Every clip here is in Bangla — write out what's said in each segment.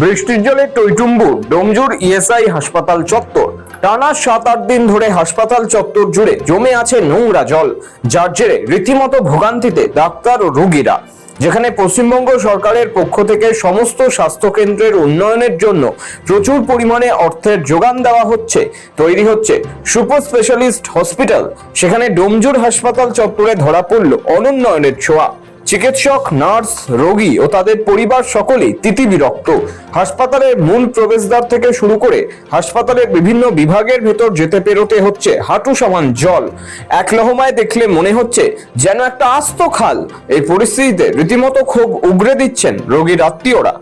বৃষ্টির জলে টইটুম্বুর ডোমজুর ইএসআই হাসপাতাল চত্বর। টানা সাত, আট দিন ধরে হাসপাতাল চত্বর জুড়ে জমে আছে নোংরা জল, যার জেরে রীতিমতো ভোগান্তিতে ডাক্তার ও রোগীরা। যেখানে পশ্চিমবঙ্গ সরকারের পক্ষ থেকে সমস্ত স্বাস্থ্যকেন্দ্রের উন্নয়নের জন্য প্রচুর পরিমাণে অর্থের যোগান দেওয়া হচ্ছে, তৈরি হচ্ছে সুপার স্পেশালিস্ট হসপিটাল। সেখানে ডোমজুর হাসপাতাল চত্বরে ধরা পড়ল অনুন্নয়নের ছোঁয়া। চিকিৎসক, নার্স, রোগী ও তাদের পরিবার সকলেই তিতিবিরক্ত হাসপাতালের মূল প্রবেশদ্বার থেকে শুরু করে হাসপাতালের বিভিন্ন বিভাগের ভেতর যেতে পেরোতে হচ্ছে হাঁটু সমান জল। এক লহমায় দেখলে মনে হচ্ছে যেন একটা আস্ত খাল। এই পরিস্থিতিতে রীতিমতো ক্ষোভ উগরে দিচ্ছেন রোগীর আত্মীয়রা।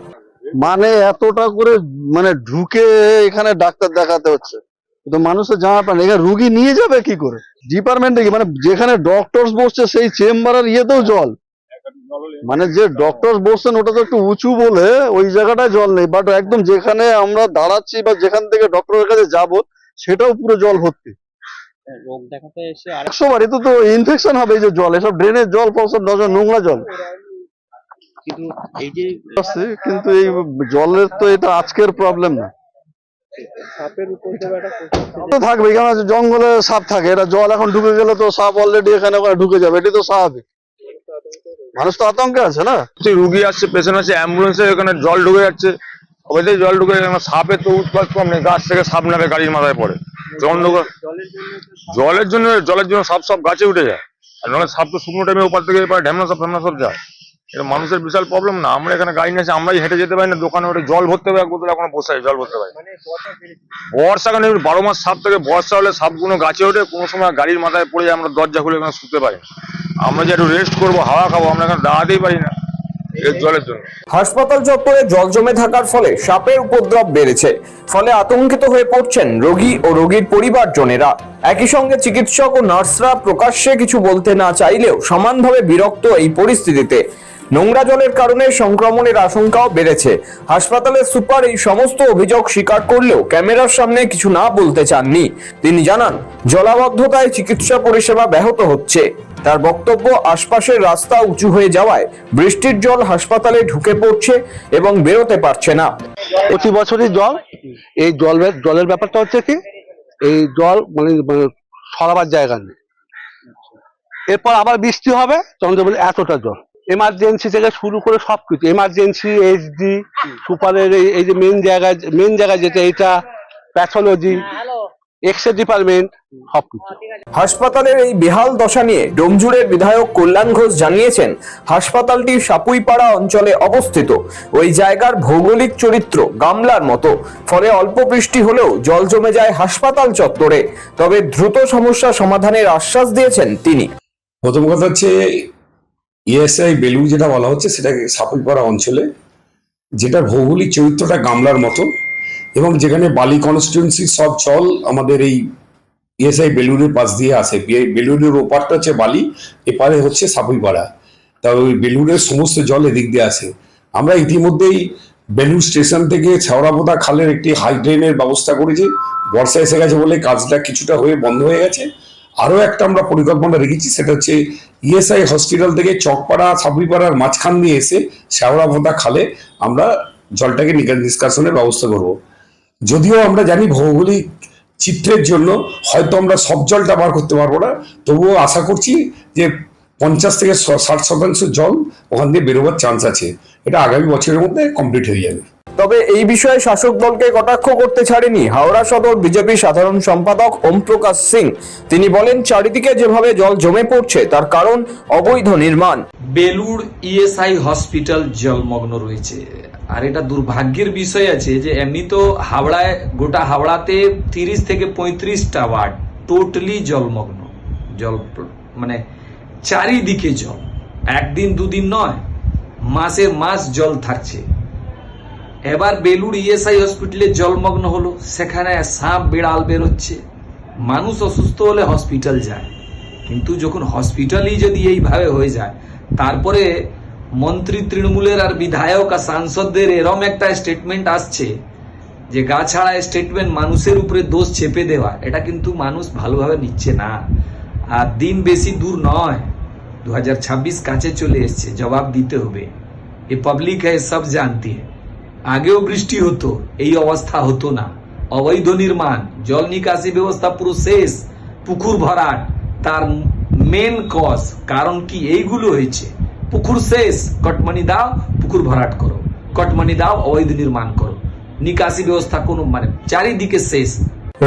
মানে এতটা করে মানে ঢুকে এখানে ডাক্তার দেখাতে হচ্ছে। কিন্তু মানুষের জামা প্যান্ট এখানে রুগী নিয়ে যাবে কি করে? ডিপার্টমেন্টে কি? মানে যেখানে ডক্টরস বসছে, সেই চেম্বারের ইয়েতেও জল। মানে যে ডক্টর বসছেন ওটা তো একটু উঁচু বলে ওই জায়গাটায় জল নেই। বাট একদম যেখানে আমরা দাঁড়াচ্ছি বা যেখান থেকে ডক্টরের কাছে যাব সেটাও পুরো জল ভর্তি। রোগ দেখাতে এসে একশো বার এতে তো ইনফেকশন হবে এই যে জল এসব ড্রেনের জল নজর নোংরা জল। কিন্তু এই যে আসছে, কিন্তু এই জলের তো এটা আজকের প্রবলেম না। সাপের উপর তো থাকবে এখানে জঙ্গলে সাপ থাকে এটা জল এখন ঢুকে গেলে তো সাপ অলরেডি এখানে ওখানে ঢুকে যাবে এটি তো স্বাভাবিক। মানুষ তো আতঙ্কে আছে না? রুগী আসছে, পেশেন্ট আছে অ্যাম্বুলেন্সে এখানে জল ঢুকে যাচ্ছে। ওইটাই জল ঢুকে সাপের তো উৎপাত কম নেই, গাছ থেকে সাপ নামে গাড়ির মাথায় পড়ে। জলের জন্য জলের জন্য সাপ সব গাছে উঠে যায়। আর নাহলে সাপ তো শুকনো টাইমে ওপার থেকে এবার ঢ্যামনা সব ঢ্যামনা সব যায়। এটা মানুষের বিশাল প্রবলেম না। আমরা এখানে গাড়ি নিয়েছি আমরাই হেঁটে যেতে পারি না দোকানে ওটা জল ভরতে হবে এক বোতল এখনও বসে জল ভরতে পারি বর্ষাকালে এমনি বারো মাস সাপ থেকে বর্ষা হলে সাপগুলো গাছে ওঠে কোনো সময় গাড়ির মাথায় পড়ে যায় আমরা দরজা খুলে এখানে শুতে পারি আমরা যে একটু রেস্ট করব হাওয়া খাব আমরা এখানে দাঁড়াতেই পারি না জলের জন্য। হাসপাতাল চত্বরে জল জমে থাকার ফলে সাপের উপদ্রব বেড়েছে। ফলে আতঙ্কিত হয়ে পড়ছেন রোগী ও রোগীর পরিবারজনেরা। একই সঙ্গে চিকিৎসক ও নার্সরা প্রকাশ্যে কিছু বলতে না চাইলেও সমানভাবে বিরক্ত এই পরিস্থিতিতে। নোংরা জলের কারণে সংক্রমণের আশঙ্কাও বেড়েছে। হাসপাতালের সুপার এই সমস্ত অভিযোগ স্বীকার করলেও ক্যামেরার সামনে কিছু না বলতে চাননি। তিনি জানান, জলাবদ্ধতায় চিকিৎসা পরিষেবা ব্যাহত হচ্ছে। তার বক্তব্য, আশপাশের রাস্তা উঁচু হয়ে যাওয়ায় বৃষ্টির জল হাসপাতালে ঢুকে পড়ছে এবং বেরোতে পারছে না। প্রতি বছরই জল। এই জল জলের ব্যাপারটা হচ্ছে কি, এই জল মানে মানে সরাবার জায়গা নেই। এরপর আবার বৃষ্টি হবে, তখন এতটা জল। এমার্জেন্সি থেকে শুরু করে সবকিছু এমার্জেন্সি এইচডি সুপারের এই এই যে মেন জায়গায় মেন জায়গায় যেটা এটা প্যাথোলজি এক্স রে ডিপার্টমেন্ট সবকিছু। হাসপাতালের এই বেহাল দশা নিয়ে ডোমজুড়ের বিধায়ক কল্যাণ ঘোষ জানিয়েছেন হাসপাতালটি সাপুইপাড়া অঞ্চলে অবস্থিত। ওই জায়গার ভৌগোলিক চরিত্র গামলার মতো। ফলে অল্প বৃষ্টি হলেও জল জমে যায় হাসপাতাল চত্বরে। তবে দ্রুত সমস্যা সমাধানের আশ্বাস দিয়েছেন তিনি। প্রথম কথা হচ্ছে ইএসআই বেলুর যেটা বলা হচ্ছে, সেটাকে সাপুইপাড়া অঞ্চলে, যেটা ভৌগোলিক চরিত্রটা গামলার মতো এবং যেখানে বালি কনস্টিটুয়েন্সি সব জল আমাদের এই ইএসআই বেলুরের পাশ দিয়ে আসে। বেলুরের ওপারটা হচ্ছে বালি, এপারে হচ্ছে সাপুইপাড়া তা ওই বেলুরের সমস্ত জল এদিক দিয়ে আসে। আমরা ইতিমধ্যেই বেলুর স্টেশন থেকে ছাওড়াপোতা খালের একটি হাই ড্রেনের ব্যবস্থা করেছি। বর্ষা এসে গেছে বলে কাজটা কিছুটা হয়ে বন্ধ হয়ে গেছে। আরও একটা আমরা পরিকল্পনা রেখেছি, সেটা হচ্ছে ইএসআই হসপিটাল থেকে চকপাড়া সাবুইপাড়ার মাঝখান দিয়ে এসে শ্যাওড়া শ্যাওড়াভোতা খালে আমরা জলটাকে নিষ্কাশনের ব্যবস্থা করব। যদিও আমরা জানি ভৌগোলিক চিত্রের জন্য হয়তো আমরা সব জলটা বার করতে পারব না, তবুও আশা করছি যে পঞ্চাশ থেকে ষাট শতাংশ জল ওখান দিয়ে বেরোবার চান্স আছে। এটা আগামী বছরের মধ্যে কমপ্লিট হয়ে যাবে। তবে এই বিষয়ে শাসক দলকে কটাক্ষ করতে ছাড়েনি হাওড়া সদর বিজেপি সাধারণ সম্পাদক ওম প্রকাশ সিং। তিনি বলেন, চারিদিকে যেভাবে জল জমে পড়ছে, তার কারণ অবৈধ নির্মাণ। বেলুর ইএসআই হসপিটাল জলমগ্ন রয়েছে। আর এটা দুর্ভাগ্যের বিষয় আছে যে এমনি তো হাওড়ায়, গোটা হাওড়াতে তিরিশ থেকে পঁয়ত্রিশটা ওয়ার্ড টোটালি জলমগ্ন। জল মানে চারিদিকে জল। একদিন দুদিন নয়, মাসে মাস জল থাকছে। এবার বেলুর ইএসআই হসপিটালে জলমগ্ন হলো। সেখানে সাপ, বিড়াল বেরোচ্ছে। মানুষ অসুস্থ হলে হসপিটাল যায়। কিন্তু যখন হসপিটালই যদি এইভাবে হয়ে যায়, তারপরে মন্ত্রী তৃণমূলের আর বিধায়ক আর সাংসদদের এরম একটা স্টেটমেন্ট আসছে যে গা ছাড়া স্টেটমেন্ট মানুষের উপরে দোষ চেপে দেওয়া। এটা কিন্তু মানুষ ভালোভাবে নিচ্ছে না। আর দিন বেশি দূর নয়। দু কাছে চলে এসছে। জবাব দিতে হবে। এ পাবলিক হ্যাঁ সব জানতি। হ্যাঁ আগেও বৃষ্টি হতো, এই অবস্থা হতো না। অবৈধ নির্মাণ, জল নিকাশি ব্যবস্থা পুরো শেষ, পুকুর ভরাট, তার মেন কজ কারণ কি এইগুলো হয়েছে। পুকুর শেষ কটমানি দাও, পুকুর ভরাট করো। কটমানি দাও, অবৈধ নির্মাণ করো। নিকাশি ব্যবস্থা কোনো মানে চারিদিকে শেষ।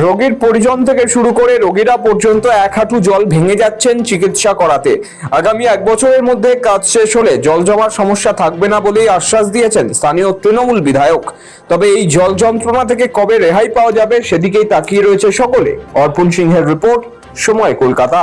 রোগীর পরিজন থেকে শুরু করে রোগীরা পর্যন্ত এক হাঁটু জল ভেঙে যাচ্ছেন চিকিৎসা করাতে। আগামী এক বছরের মধ্যে কাজ শেষ হলে জল জমার সমস্যা থাকবে না বলেই আশ্বাস দিয়েছেন স্থানীয় তৃণমূল বিধায়ক। তবে এই জল যন্ত্রণা থেকে কবে রেহাই পাওয়া যাবে সেদিকেই তাকিয়ে রয়েছে সকলে। অর্পণ সিংহের রিপোর্ট, সময় কলকাতা।